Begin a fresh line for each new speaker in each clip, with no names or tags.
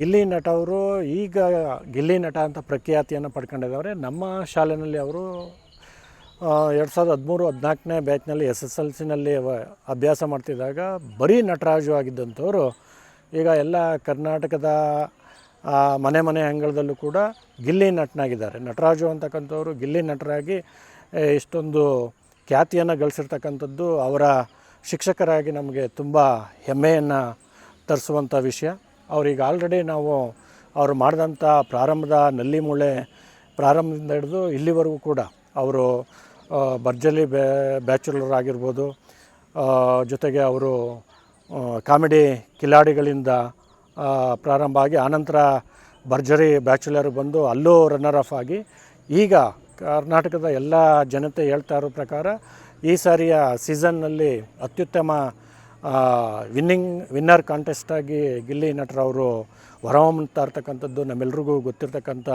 ಗಿಲ್ಲಿ ನಟ ಅವರು ಈಗ ಗಿಲ್ಲಿ ನಟ ಅಂತ ಪ್ರಖ್ಯಾತಿಯನ್ನು ಪಡ್ಕೊಂಡಿದ್ದಾರೆ ನಮ್ಮ ಶಾಲೆಯಲ್ಲಿ ಅವರು ಎರಡು ಸಾವಿರದ ಹದಿಮೂರು ಹದಿನಾಲ್ಕನೇ ಬ್ಯಾಚ್ನಲ್ಲಿ ಎಸ್ ಎಸ್ ಎಲ್ ಸಿನಲ್ಲಿ ಅಭ್ಯಾಸ ಮಾಡ್ತಿದ್ದಾಗ ಬರೀ ನಟರಾಜು ಆಗಿದ್ದಂಥವ್ರು, ಈಗ ಎಲ್ಲ ಕರ್ನಾಟಕದ ಮನೆ ಮನೆ ಅಂಗಳದಲ್ಲೂ ಕೂಡ ಗಿಲ್ಲಿ ನಟನಾಗಿದ್ದಾರೆ. ನಟರಾಜು ಅಂತಕ್ಕಂಥವ್ರು ಗಿಲ್ಲಿ ನಟರಾಗಿ ಇಷ್ಟೊಂದು ಖ್ಯಾತಿಯನ್ನು ಗಳಿಸಿರ್ತಕ್ಕಂಥದ್ದು ಅವರ ಶಿಕ್ಷಕರಾಗಿ ನಮಗೆ ತುಂಬ ಹೆಮ್ಮೆಯನ್ನು ತರಿಸುವಂಥ ವಿಷಯ. ಅವ್ರಿಗೆ ಆಲ್ರೆಡಿ ನಾವು ಅವರು ಮಾಡಿದಂಥ ಪ್ರಾರಂಭದ ನಲ್ಲಿ ಮೂಳೆ ಪ್ರಾರಂಭದಿಂದ ಹಿಡಿದು ಇಲ್ಲಿವರೆಗೂ ಕೂಡ ಅವರು ಭರ್ಜಲಿ ಬ್ಯಾ, ಬ್ಯಾಚುಲರ್ ಆಗಿರ್ಬೋದು ಜೊತೆಗೆ ಅವರು ಕಾಮಿಡಿ ಕಿಲಾಡಿಗಳಿಂದ ಪ್ರಾರಂಭ ಆಗಿ ಆನಂತರ ಭರ್ಜರಿ ಬ್ಯಾಚುಲರ್ ಬಂದು ಅಲ್ಲೂ ರನ್ನರ್ ಆಫ್ ಆಗಿ ಈಗ ಕರ್ನಾಟಕದ ಎಲ್ಲ ಜನತೆ ಹೇಳ್ತಾ ಇರೋ ಪ್ರಕಾರ ಈ ಸಾರಿಯ ಸೀಸನ್ನಲ್ಲಿ ಅತ್ಯುತ್ತಮ ವಿನ್ನಿಂಗ್ ವಿನ್ನರ್ ಕಾಂಟೆಸ್ಟಾಗಿ ಗಿಲ್ಲಿ ನಟರವರು ಹೊರಹೊಮ್ಮುತ್ತಾ ಇರ್ತಕ್ಕಂಥದ್ದು ನಮ್ಮೆಲ್ರಿಗೂ ಗೊತ್ತಿರ್ತಕ್ಕಂಥ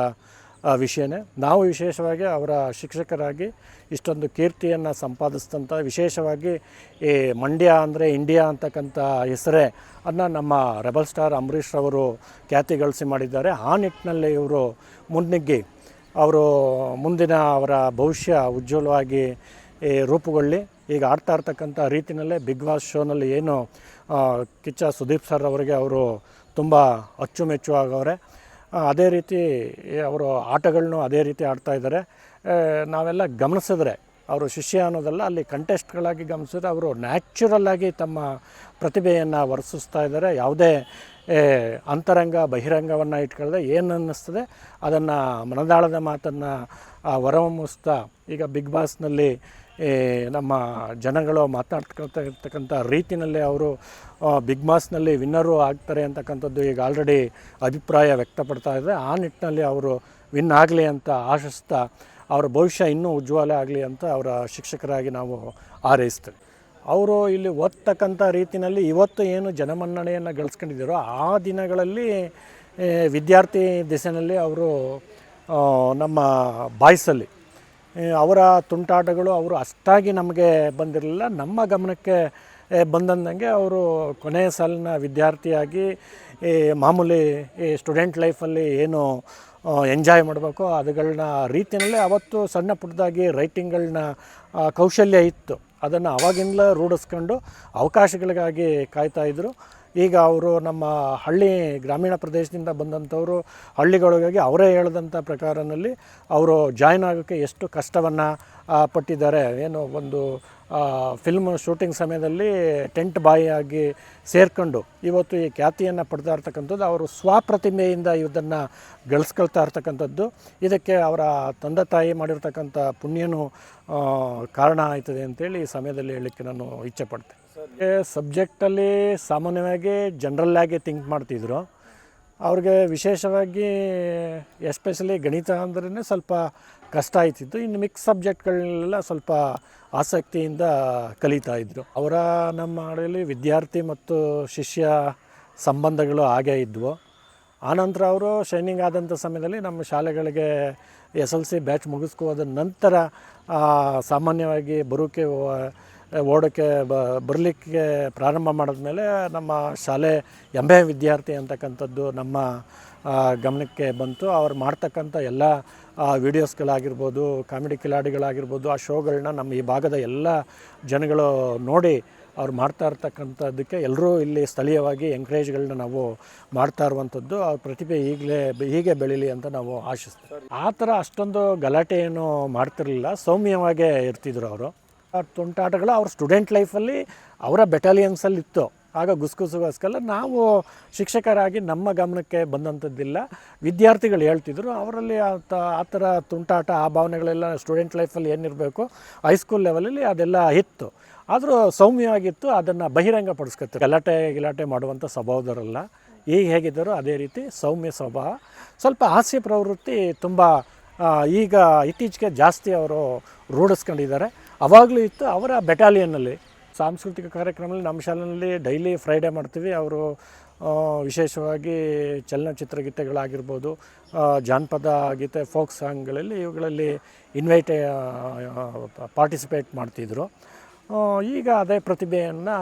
ವಿಷಯನೇ. ನಾವು ವಿಶೇಷವಾಗಿ ಅವರ ಶಿಕ್ಷಕರಾಗಿ ಇಷ್ಟೊಂದು ಕೀರ್ತಿಯನ್ನು ಸಂಪಾದಿಸಿದಂಥ, ವಿಶೇಷವಾಗಿ ಈ ಮಂಡ್ಯ ಅಂದರೆ ಇಂಡಿಯಾ ಅಂತಕ್ಕಂಥ ಹೆಸರೇ ಅದನ್ನ ನಮ್ಮ ರೆಬಲ್ ಸ್ಟಾರ್ ಅಂಬರೀಷ್ ಅವರು ಖ್ಯಾತಿ ಗಳಿಸಿ ಮಾಡಿದ್ದಾರೆ. ಆ ನಿಟ್ಟಿನಲ್ಲಿ ಇವರು ಮುನ್ನುಗ್ಗಿ ಅವರು ಮುಂದಿನ ಅವರ ಭವಿಷ್ಯ ಉಜ್ವಲವಾಗಿ ರೂಪುಗೊಳ್ಳಿ. ಈಗ ಆಡ್ತಾ ಇರ್ತಕ್ಕಂಥ ರೀತಿಯಲ್ಲೇ ಬಿಗ್ ಬಾಸ್ ಶೋನಲ್ಲಿ ಏನು ಕಿಚ್ಚ ಸುದೀಪ್ ಸರ್ ಅವರಿಗೆ ಅವರು ತುಂಬ ಅಚ್ಚುಮೆಚ್ಚು ಆಗವ್ರೆ. ಅದೇ ರೀತಿ ಅವರು ಆಟಗಳನ್ನು ಅದೇ ರೀತಿ ಆಡ್ತಾ ಇದ್ದಾರೆ. ನಾವೆಲ್ಲ ಗಮನಿಸಿದ್ರೆ ಅವರು ಶಿಷ್ಯ ಅನ್ನೋದಲ್ಲ, ಅಲ್ಲಿ ಕಂಟೆಸ್ಟ್ಗಳಾಗಿ ಗಮನಿಸಿದ್ರೆ ಅವರು ನ್ಯಾಚುರಲ್ಲಾಗಿ ತಮ್ಮ ಪ್ರತಿಭೆಯನ್ನು ವರ್ಸಿಸ್ತಾ ಇದ್ದಾರೆ. ಯಾವುದೇ ಅಂತರಂಗ, ಬಹಿರಂಗವನ್ನು ಇಟ್ಕೊಳ್ಳದೆ ಏನು ಅನ್ನಿಸ್ತದೆ ಅದನ್ನು ಮನದಾಳದ ಮಾತನ್ನು ಹೊರಹೊಮ್ಮಿಸ್ತಾ ಈಗ ಬಿಗ್ ಬಾಸ್ನಲ್ಲಿ ನಮ್ಮ ಜನಗಳು ಮಾತನಾಡ್ತಕ್ಕಂಥ ರೀತಿಯಲ್ಲೇ ಅವರು ಬಿಗ್ ಮಾಸ್ನಲ್ಲಿ ವಿನ್ನರು ಆಗ್ತಾರೆ ಅಂತಕ್ಕಂಥದ್ದು ಈಗ ಆಲ್ರೆಡಿ ಅಭಿಪ್ರಾಯ ವ್ಯಕ್ತಪಡ್ತಾ ಇದೆ. ಆ ನಿಟ್ಟಿನಲ್ಲಿ ಅವರು ವಿನ್ ಆಗಲಿ ಅಂತ ಆಶಿಸ್ತಾ, ಅವರ ಭವಿಷ್ಯ ಇನ್ನೂ ಉಜ್ವಲ ಆಗಲಿ ಅಂತ ಅವರ ಶಿಕ್ಷಕರಾಗಿ ನಾವು ಹಾರೈಸ್ತೇವೆ. ಅವರು ಇಲ್ಲಿ ಓದ್ತಕ್ಕಂಥ ರೀತಿಯಲ್ಲಿ ಇವತ್ತು ಏನು ಜನಮನ್ನಣೆಯನ್ನು ಗಳಿಸ್ಕೊಂಡಿದ್ದಾರೋ ಆ ದಿನಗಳಲ್ಲಿ ವಿದ್ಯಾರ್ಥಿ ದಿಸೆಯಲ್ಲಿ ಅವರು ನಮ್ಮ ಬಾಯ್ಸಲ್ಲಿ ಅವರ ತುಂಟಾಟಗಳು ಅವರು ಅಷ್ಟಾಗಿ ನಮಗೆ ಬಂದಿರಲಿಲ್ಲ. ನಮ್ಮ ಗಮನಕ್ಕೆ ಬಂದಂದಂಗೆ ಅವರು ಕೊನೆಯ ಸಾಲಿನ ವಿದ್ಯಾರ್ಥಿಯಾಗಿ ಈ ಮಾಮೂಲಿ ಈ ಸ್ಟೂಡೆಂಟ್ ಲೈಫಲ್ಲಿ ಏನು ಎಂಜಾಯ್ ಮಾಡಬೇಕು, ಅದುಗಳನ್ನ ರೀತಿಯಲ್ಲೇ ಅವತ್ತು ಸಣ್ಣ ಪುಟ್ಟದಾಗಿ ರೈಟಿಂಗ್ಗಳನ್ನ ಕೌಶಲ್ಯ ಇತ್ತು. ಅದನ್ನು ಅವಾಗಿಂದಲೇ ರೂಢಿಸ್ಕೊಂಡು ಅವಕಾಶಗಳಿಗಾಗಿ ಕಾಯ್ತಾ ಇದ್ದರು ಈಗ ಅವರು ನಮ್ಮ ಹಳ್ಳಿ ಗ್ರಾಮೀಣ ಪ್ರದೇಶದಿಂದ ಬಂದಂಥವರು ಹಳ್ಳಿಗಳಿಗಾಗಿ ಅವರೇ ಹೇಳಿದಂಥ ಪ್ರಕಾರನಲ್ಲಿ ಅವರು ಜಾಯ್ನ್ ಆಗೋಕ್ಕೆ ಎಷ್ಟು ಕಷ್ಟವನ್ನು ಪಟ್ಟಿದ್ದಾರೆ. ಏನು ಒಂದು ಫಿಲ್ಮ್ ಶೂಟಿಂಗ್ ಸಮಯದಲ್ಲಿ ಟೆಂಟ್ ಬಾಯಿಯಾಗಿ ಸೇರ್ಕೊಂಡು ಇವತ್ತು ಈ ಖ್ಯಾತಿಯನ್ನು ಪಡ್ತಾ ಇರ್ತಕ್ಕಂಥದ್ದು ಅವರು ಸ್ವಪ್ರತಿಮೆಯಿಂದ ಇದನ್ನು ಗಳಿಸ್ಕೊಳ್ತಾ ಇರ್ತಕ್ಕಂಥದ್ದು. ಇದಕ್ಕೆ ಅವರ ತಂದೆ ತಾಯಿ ಮಾಡಿರ್ತಕ್ಕಂಥ ಪುಣ್ಯನೂ ಕಾರಣ ಆಯ್ತದೆ ಅಂತೇಳಿ ಈ ಸಮಯದಲ್ಲಿ ಹೇಳಲಿಕ್ಕೆ ನಾನು ಇಚ್ಛೆ ಪಡ್ತೇನೆ. ಸಬ್ಜೆಕ್ಟಲ್ಲಿ ಸಾಮಾನ್ಯವಾಗಿ ಜನರಲ್ ಆಗಿ ಥಿಂಕ್ ಮಾಡ್ತಿದ್ರು. ಅವ್ರಿಗೆ ವಿಶೇಷವಾಗಿ ಎಸ್ಪೆಷಲಿ ಗಣಿತ ಅಂದ್ರೇ ಸ್ವಲ್ಪ ಕಷ್ಟ ಆಯ್ತಿತ್ತು. ಇನ್ನು ಮಿಕ್ಸ್ ಸಬ್ಜೆಕ್ಟ್ಗಳನ್ನೆಲ್ಲ ಸ್ವಲ್ಪ ಆಸಕ್ತಿಯಿಂದ ಕಲಿತಾ ಇದ್ದರು ಅವರ ನಮ್ಮ ಮಾಡಲಿ ವಿದ್ಯಾರ್ಥಿ ಮತ್ತು ಶಿಷ್ಯ ಸಂಬಂಧಗಳು ಹಾಗೇ ಇದ್ವು. ಆನಂತರ ಅವರು ಶೈನಿಂಗ್ ಆದಂಥ ಸಮಯದಲ್ಲಿ ನಮ್ಮ ಶಾಲೆಗಳಿಗೆ ಎಸ್ ಎಲ್ ಸಿ ಬ್ಯಾಚ್ ಮುಗಿಸ್ಕೋದ ನಂತರ ಸಾಮಾನ್ಯವಾಗಿ ಬರೋಕ್ಕೆ ಓಡೋಕ್ಕೆ ಬ ಬರಲಿಕ್ಕೆ ಪ್ರಾರಂಭ ಮಾಡಿದ್ಮೇಲೆ ನಮ್ಮ ಶಾಲೆ ಎಂ ಎ ವಿದ್ಯಾರ್ಥಿ ಅಂತಕ್ಕಂಥದ್ದು ನಮ್ಮ ಗಮನಕ್ಕೆ ಬಂತು. ಅವ್ರು ಮಾಡ್ತಕ್ಕಂಥ ಎಲ್ಲ ವೀಡಿಯೋಸ್ಗಳಾಗಿರ್ಬೋದು, ಕಾಮಿಡಿ ಕಿಲಾಡಿಗಳಾಗಿರ್ಬೋದು, ಆ ಶೋಗಳನ್ನ ನಮ್ಮ ಈ ಭಾಗದ ಎಲ್ಲ ಜನಗಳು ನೋಡಿ ಅವ್ರು ಮಾಡ್ತಾ ಇರ್ತಕ್ಕಂಥದ್ದಕ್ಕೆ ಎಲ್ಲರೂ ಇಲ್ಲಿ ಸ್ಥಳೀಯವಾಗಿ ಎಂಕರೇಜ್ಗಳನ್ನ ನಾವು ಮಾಡ್ತಾ ಇರುವಂಥದ್ದು. ಅವ್ರ ಪ್ರತಿಭೆ ಈಗಲೇ, ಹೀಗೆ ಬೆಳೀಲಿ ಅಂತ ನಾವು ಆಶಿಸ್ತೀವಿ. ಆ ಥರ ಅಷ್ಟೊಂದು ಗಲಾಟೆ ಏನು ಮಾಡ್ತಿರಲಿಲ್ಲ. ಸೌಮ್ಯವಾಗೇ ಇರ್ತಿದ್ರು ಅವರು. ತುಂಟಾಟಗಳು ಅವ್ರ ಸ್ಟೂಡೆಂಟ್ ಲೈಫಲ್ಲಿ ಅವರ ಬೆಟಾಲಿಯನ್ಸಲ್ಲಿ ಇತ್ತು ಆಗ ಗುಸುಗುಸುಗೋಸ್ಕರ ನಾವು ಶಿಕ್ಷಕರಾಗಿ ನಮ್ಮ ಗಮನಕ್ಕೆ ಬಂದಂಥದ್ದಿಲ್ಲ. ವಿದ್ಯಾರ್ಥಿಗಳು ಹೇಳ್ತಿದ್ರು, ಅವರಲ್ಲಿ ಆ ಆ ಥರ ತುಂಟಾಟ, ಆ ಭಾವನೆಗಳೆಲ್ಲ ಸ್ಟೂಡೆಂಟ್ ಲೈಫಲ್ಲಿ ಏನಿರಬೇಕು ಹೈಸ್ಕೂಲ್ ಲೆವೆಲಲ್ಲಿ ಅದೆಲ್ಲ ಇತ್ತು. ಆದರೂ ಸೌಮ್ಯವಾಗಿತ್ತು, ಅದನ್ನು ಬಹಿರಂಗಪಡಿಸ್ಕೊತಾರೆ ಗಲಾಟೆ, ಗಿಲಾಟೆ ಮಾಡುವಂಥ ಸ್ವಭಾವದವರಲ್ಲ ಈಗ ಹೇಗಿದ್ದಾರೋ ಅದೇ ರೀತಿ ಸೌಮ್ಯ ಸ್ವಭಾವ. ಸ್ವಲ್ಪ ಹಾಸ್ಯ ಪ್ರವೃತ್ತಿ ತುಂಬ ಈಗ ಇತ್ತೀಚೆಗೆ ಜಾಸ್ತಿ ಅವರು ರೂಢಿಸ್ಕೊಂಡಿದ್ದಾರೆ. ಅವಾಗಲೂ ಇತ್ತು ಅವರ ಬೆಟಾಲಿಯನ್ನಲ್ಲಿ ಸಾಂಸ್ಕೃತಿಕ ಕಾರ್ಯಕ್ರಮದಲ್ಲಿ ನಮ್ಮ ಶಾಲೆಯಲ್ಲಿ ಡೈಲಿ ಫ್ರೈಡೇ ಮಾಡ್ತೀವಿ. ಅವರು ವಿಶೇಷವಾಗಿ ಚಲನಚಿತ್ರ ಗೀತೆಗಳಾಗಿರ್ಬೋದು ಜಾನಪದ ಗೀತೆ ಫೋಕ್ ಸಾಂಗ್ಗಳಲ್ಲಿ ಇವುಗಳಲ್ಲಿ ಇನ್ವೈಟ್ ಪಾರ್ಟಿಸಿಪೇಟ್ ಮಾಡ್ತಿದ್ರು ಆ, ಈಗ ಅದೇ ಪ್ರತಿಭೆಯನ್ನು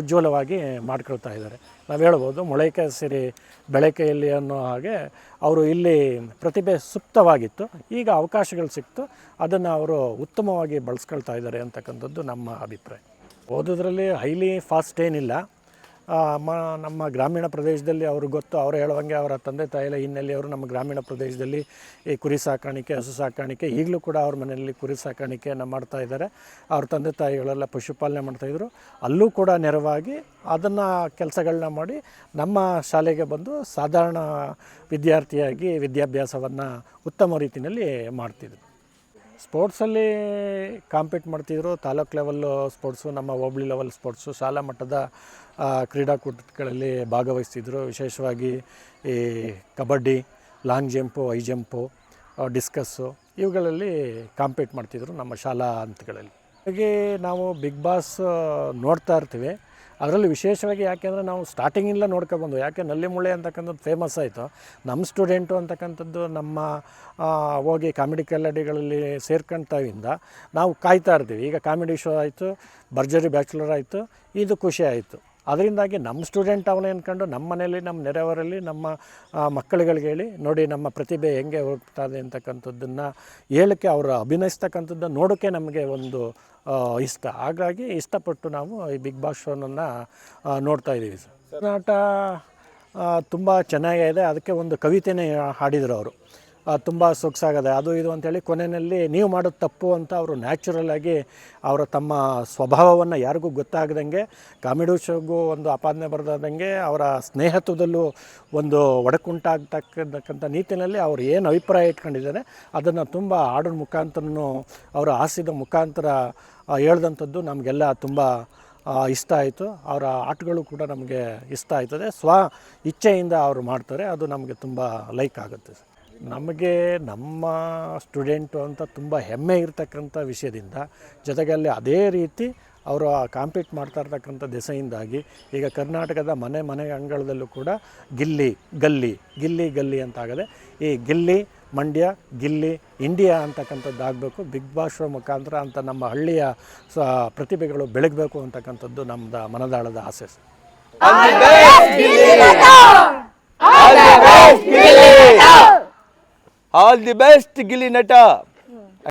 ಉಜ್ವಲವಾಗಿ ಮಾಡ್ಕೊಳ್ತಾ ಇದ್ದಾರೆ. ನಾವು ಹೇಳ್ಬೋದು, ಮೊಳಕೆ ಸಿರಿ ಬೆಳಕೆಯಲ್ಲಿ ಅನ್ನೋ ಹಾಗೆ ಅವರು ಇಲ್ಲಿ ಪ್ರತಿಭೆ ಸುಪ್ತವಾಗಿತ್ತು. ಈಗ ಅವಕಾಶಗಳು ಸಿಕ್ತು, ಅದನ್ನು ಅವರು ಉತ್ತಮವಾಗಿ ಬಳಸ್ಕೊಳ್ತಾ ಇದ್ದಾರೆ ಅಂತಕ್ಕಂಥದ್ದು ನಮ್ಮ ಅಭಿಪ್ರಾಯ. ಓದೋದ್ರಲ್ಲಿ ಹೈಲಿ ಫಾಸ್ಟ್ ಏನಿಲ್ಲ. ಮ, ನಮ್ಮ ಗ್ರಾಮೀಣ ಪ್ರದೇಶದಲ್ಲಿ ಅವ್ರಿಗೆ ಗೊತ್ತು, ಅವರು ಹೇಳುವಂಗೆ ಅವರ ತಂದೆ ತಾಯಿల ಹಿನ್ನೆಲೆಯವರು ನಮ್ಮ ಗ್ರಾಮೀಣ ಪ್ರದೇಶದಲ್ಲಿ ಈ ಕುರಿ ಸಾಕಾಣಿಕೆ, ಹಸು ಸಾಕಾಣಿಕೆ, ಈಗಲೂ ಕೂಡ ಅವ್ರ ಮನೆಯಲ್ಲಿ ಕುರಿ ಸಾಕಾಣಿಕೆಯನ್ನು ಮಾಡ್ತಾ ಇದ್ದಾರೆ. ಅವ್ರ ತಂದೆ ತಾಯಿಗಳೆಲ್ಲ ಪಶುಪಾಲನೆ ಮಾಡ್ತಾಯಿದ್ರು ಅಲ್ಲೂ ಕೂಡ ನೆರವಾಗಿ ಅದನ್ನು ಕೆಲಸಗಳನ್ನ ಮಾಡಿ ನಮ್ಮ ಶಾಲೆಗೆ ಬಂದು ಸಾಧಾರಣ ವಿದ್ಯಾರ್ಥಿಯಾಗಿ ವಿದ್ಯಾಭ್ಯಾಸವನ್ನು ಉತ್ತಮ ರೀತಿಯಲ್ಲಿ ಮಾಡ್ತಿದ್ರು. ಸ್ಪೋರ್ಟ್ಸಲ್ಲಿ ಕಾಂಪೀಟ್ ಮಾಡ್ತಿದ್ರು, ತಾಲೂಕು ಲೆವೆಲ್ಲು ಸ್ಪೋರ್ಟ್ಸು ನಮ್ಮ ಹೋಬಳಿ ಲೆವೆಲ್ ಸ್ಪೋರ್ಟ್ಸು ಶಾಲಾ ಮಟ್ಟದ ಕ್ರೀಡಾಕೂಟಗಳಲ್ಲಿ ಭಾಗವಹಿಸ್ತಿದ್ರು. ವಿಶೇಷವಾಗಿ ಈ kabaddi long jump high jump discus ಇವುಗಳಲ್ಲಿ ಕಾಂಪೀಟ್ ಮಾಡ್ತಿದ್ರು ನಮ್ಮ ಶಾಲಾ ಹಂತಗಳಲ್ಲಿ. ಹಾಗೆ ನಾವು ಬಿಗ್ ಬಾಸ್ ನೋಡ್ತಾ ಇರ್ತೀವಿ. ಅದರಲ್ಲಿ ವಿಶೇಷವಾಗಿ ಯಾಕೆಂದರೆ ನಾವು ಸ್ಟಾರ್ಟಿಂಗಿಂದ ನೋಡ್ಕೊಬಂದು, ಯಾಕೆ ನಲ್ಲಿ ಮುಳ್ಳೆ ಅಂತಕ್ಕಂಥದ್ದು ಫೇಮಸ್ ಆಯಿತು. ನಮ್ಮ ಸ್ಟೂಡೆಂಟು ಅಂತಕ್ಕಂಥದ್ದು ನಮ್ಮ ಹೋಗಿ ಕಾಮಿಡಿ ಕಲ್ಲಡಿಗಳಲ್ಲಿ ಸೇರ್ಕೊಂತಾವಿಂದ ನಾವು ಕಾಯ್ತಾ ಇರ್ತೀವಿ. ಈಗ ಕಾಮಿಡಿ ಶೋ ಆಯಿತು, ಭರ್ಜರಿ ಬ್ಯಾಚುಲರ್ ಆಯಿತು, ಇದು ಖುಷಿ ಆಯಿತು. ಅದರಿಂದಾಗಿ ನಮ್ಮ ಸ್ಟೂಡೆಂಟ್ ಅವನೇ ಅಂದ್ಕೊಂಡು ನಮ್ಮ ಮನೆಯಲ್ಲಿ ನಮ್ಮ ನೆರೆಯವರಲ್ಲಿ, ನಮ್ಮ ಮಕ್ಕಳುಗಳಿಗೆ ಹೇಳಿ, ನೋಡಿ ನಮ್ಮ ಪ್ರತಿಭೆ ಹೆಂಗೆ ಹೋಗ್ತಾ ಇದೆ ಅಂತಕ್ಕಂಥದ್ದನ್ನು ಹೇಳಕ್ಕೆ ಅವರು ಅಭಿನಯಿಸ್ತಕ್ಕಂಥದ್ದು ನೋಡೋಕ್ಕೆ ನಮಗೆ ಒಂದು ಇಷ್ಟ. ಹಾಗಾಗಿ ಇಷ್ಟಪಟ್ಟು ನಾವು ಈ ಬಿಗ್ ಬಾಸ್ ಶೋನನ್ನು ನೋಡ್ತಾ ಇದ್ದೀವಿ ಸರ್. ನಾಟ ತುಂಬ ಚೆನ್ನಾಗಿದೆ ಅದಕ್ಕೆ ಒಂದು ಕವಿತೆನೇ ಹಾಡಿದರು ಅವರು. ತುಂಬ ಸೊಗಸಾಗದೆ. ಅದು ಇದು ಅಂತೇಳಿ ಕೊನೆಯಲ್ಲಿ ನೀವು ಮಾಡೋದು ತಪ್ಪು ಅಂತ ಅವರು ನ್ಯಾಚುರಲಾಗಿ ಅವರ ತಮ್ಮ ಸ್ವಭಾವವನ್ನು ಯಾರಿಗೂ ಗೊತ್ತಾಗದಂಗೆ ಕಾಮಿಡಿ ಶೋಗೂ ಒಂದು ಆಪಾದನೆ ಬರದಂಗೆ ಅವರ ಸ್ನೇಹತ್ವದಲ್ಲೂ ಒಂದು ಒಡಕುಂಟಾಗ್ತಕ್ಕಂಥ ನೀತಿನಲ್ಲಿ ಅವರು ಏನು ಅಭಿಪ್ರಾಯ ಇಟ್ಕೊಂಡಿದ್ದಾರೆ, ಅದನ್ನು ತುಂಬ ಹಾಡಿನ ಮುಖಾಂತರನೂ ಅವರ ಹಾಸಿದ ಮುಖಾಂತರ ಹೇಳ್ದಂಥದ್ದು ನಮಗೆಲ್ಲ ತುಂಬ ಇಷ್ಟ ಆಯಿತು. ಅವರ ಆಟಗಳು ಕೂಡ ನಮಗೆ ಇಷ್ಟ ಆಯ್ತದೆ. ಸ್ವ ಇಚ್ಛೆಯಿಂದ ಅವರು ಮಾಡ್ತಾರೆ. ಅದು ನಮಗೆ ತುಂಬ ಲೈಕ್ ಆಗುತ್ತೆ ಸರ್. ನಮಗೆ ನಮ್ಮ ಸ್ಟೂಡೆಂಟು ಅಂತ ತುಂಬ ಹೆಮ್ಮೆ ಇರತಕ್ಕಂಥ ವಿಷಯದಿಂದ ಜೊತೆಗೆ ಅಲ್ಲಿ ಅದೇ ರೀತಿ ಅವರು ಕಾಂಪೀಟ್ ಮಾಡ್ತಾ ಇರ್ತಕ್ಕಂಥ ದೆಸೆಯಿಂದಾಗಿ ಈಗ ಕರ್ನಾಟಕದ ಮನೆ ಮನೆ ಅಂಗಳದಲ್ಲೂ ಕೂಡ ಗಿಲ್ಲಿ, ಗಲ್ಲಿ ಗಿಲ್ಲಿ, ಗಲ್ಲಿ ಅಂತ ಆಗದೆ ಈ ಗಿಲ್ಲಿ, ಮಂಡ್ಯ, ಗಿಲ್ಲಿ, ಇಂಡಿಯಾ ಅಂತಕ್ಕಂಥದ್ದು ಆಗಬೇಕು, ಬಿಗ್ ಬಾಸ್ ಶೋ ಮುಖಾಂತರ ಅಂತ ನಮ್ಮ ಹಳ್ಳಿಯ ಸ ಪ್ರತಿಭೆಗಳು ಬೆಳಗಬೇಕು ಅಂತಕ್ಕಂಥದ್ದು ನಮ್ಮದ ಮನದಾಳದ ಆಸೆ. Sir
all the best Gilli Nata